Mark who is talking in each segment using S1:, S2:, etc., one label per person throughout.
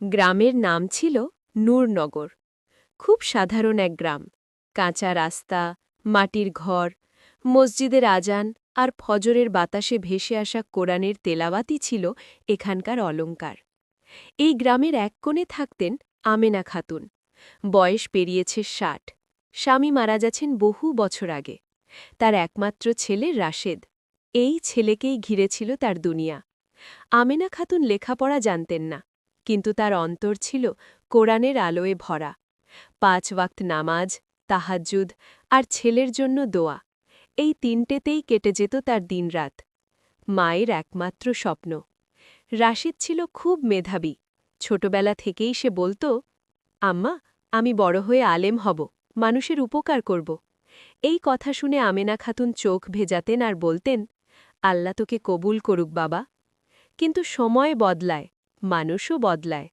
S1: গ্রামের নাম ছিল নূরনগর। খুব সাধারণ এক গ্রাম। কাঁচা রাস্তা, মাটির ঘর, মসজিদের আজান আর ফজরের বাতাসে ভেসে আসা কোরআনের তেলাওয়াতি ছিল এখানকার অলঙ্কার এই গ্রামের এক কোণে থাকতেন আমেনা খাতুন। বয়স পেরিয়েছে ষাট। স্বামী মারা যাচ্ছেন বহু বছর আগে। তার একমাত্র ছেলে রাশেদ। এই ছেলেকেই ঘিরেছিল তার দুনিয়া। আমেনা খাতুন লেখাপড়া জানতেন না। কিন্তু তার অন্তর ছিল কোরআনের আলোয় ভরা। পাঁচ ওয়াক্ত নামাজ, তাহাজ্জুদ আর ছেলের জন্য দোয়া, এই তিনটেতেই কেটে যেত তার দিনরাত। মায়ের একমাত্র স্বপ্ন। রাশিদ ছিল খুব মেধাবী। ছোটবেলা থেকেই সে বলতো, আম্মা, আমি বড় হয়ে আলেম হব, মানুষের উপকার করব। এই কথা শুনে আমেনা খাতুন চোখ ভেজাতেন আর বলতেন, আল্লাহ তোকে কবুল করুক বাবা। কিন্তু সময় বদলায়। মানুষও বদলায়।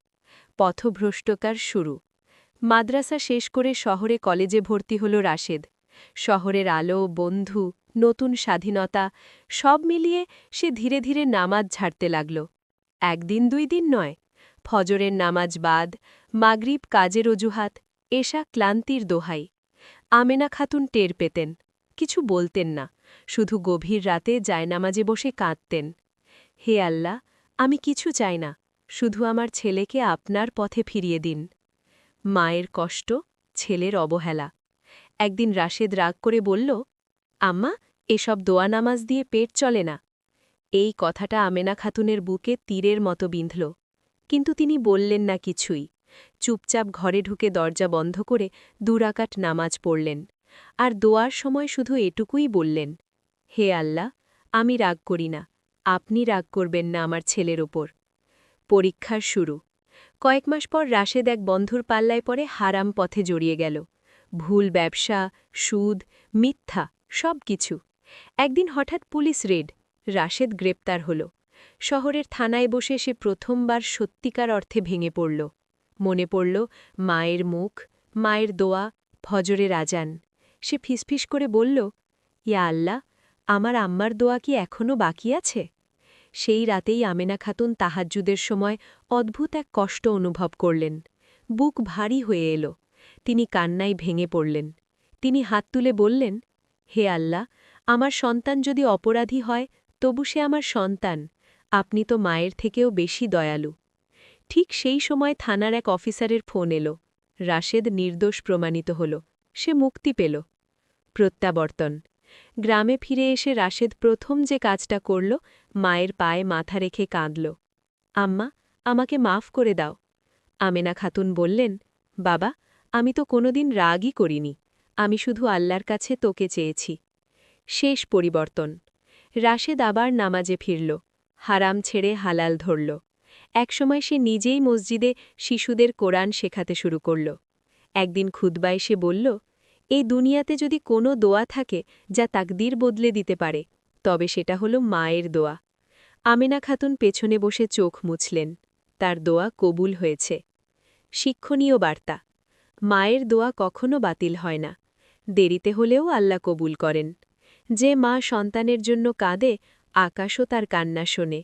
S1: পথভ্রষ্টকার শুরু। মাদ্রাসা শেষ করে শহরে কলেজে ভর্তি হল রাশেদ। শহরের আলো, বন্ধু, নতুন স্বাধীনতা সব মিলিয়ে সে ধীরে ধীরে নামাজ ঝাড়তে লাগল। একদিন, দুই দিন নয়। ফজরের নামাজ বাদ, মাগরিব কাজের অজুহাত, এশা ক্লান্তির দোহাই। আমেনা খাতুন টের পেতেন। কিছু বলতেন না। শুধু গভীর রাতে জায়নামাজে বসে কাঁদতেন। হে আল্লাহ, আমি কিছু চাই না। শুধু আমার ছেলেকে আপনার পথে ফিরিয়ে দিন। মায়ের কষ্ট, ছেলের অবহেলা। একদিন রাশেদ রাগ করে বলল, আম্মা, এসব দোয়া নামাজ দিয়ে পেট চলে না। এই কথাটা আমেনা খাতুনের বুকে তীরের মতো বিঁধল। কিন্তু তিনি বললেন না কিছুই। চুপচাপ ঘরে ঢুকে দরজা বন্ধ করে দুরাকাট নামাজ পড়লেন। আর দোয়ার সময় শুধু এটুকুই বললেন, হে আল্লাহ, আমি রাগ করি না। আপনি রাগ করবেন না আমার ছেলের ওপর। পরীক্ষার শুরু। কয়েক মাস পর রাশেদ এক বন্ধুর পাল্লায় পরে হারাম পথে জড়িয়ে গেল। ভুল ব্যবসা, সুদ, মিথ্যা, সব কিছু। একদিন হঠাৎ পুলিশ রেড, রাশেদ গ্রেপ্তার হল। শহরের থানায় বসে সে প্রথমবার সত্যিকার অর্থে ভেঙে পড়ল। মনে পড়ল, মায়ের মুখ, মায়ের দোয়া, ফজরের আজান। সে ফিসফিস করে বলল, ইয়া আল্লাহ, আমার আম্মার দোয়া কি এখনও বাকি আছে? সেই রাতেই আমেনা খাতুন তাহাজ্জুদের সময় অদ্ভুত এক কষ্ট অনুভব করলেন। বুক ভারী হয়ে এলো। তিনি কান্নায় ভেঙে পড়লেন। তিনি হাত তুলে বললেন, হে আল্লাহ, আমার সন্তান যদি অপরাধী হয়, তবু সে আমার সন্তান। আপনি তো মায়ের থেকেও বেশি দয়ালু। ঠিক সেই সময় থানার এক অফিসারের ফোন এলো। রাশেদ নির্দোষ প্রমাণিত হল। সে মুক্তি পেল। প্রত্যাবর্তন। গ্রামে ফিরে এসে রাশেদ প্রথম যে কাজটা করল, মায়ের পায়ে মাথা রেখে কাঁদল। আম্মা, আমাকে মাফ করে দাও। আমেনা খাতুন বললেন, বাবা, আমি তো কোনোদিন রাগই করিনি। আমি শুধু আল্লাহর কাছে তোকে চেয়েছি। শেষ পরিবর্তন। রাশেদ আবার নামাজে ফিরল, হারাম ছেড়ে হালাল ধরল। একসময় সে নিজেই মসজিদে শিশুদের কোরআন শেখাতে শুরু করল। একদিন খুদ্বায় সে বলল এই দুনিয়াতে যদি কোনো দোয়া থাকে যা তাকদির বদলে দিতে পারে, তবে সেটা হলো মায়ের দোয়া। আমেনা খাতুন পেছনে বসে চোখ মুছলেন। তার দোয়া কবুল হয়েছে। শিক্ষণীয় বার্তা, মায়ের দোয়া কখনো বাতিল হয় না। দেরিতে হলেও আল্লাহ কবুল করেন। যে মা সন্তানের জন্য কাঁদে, আকাশও তার কান্না শোনে।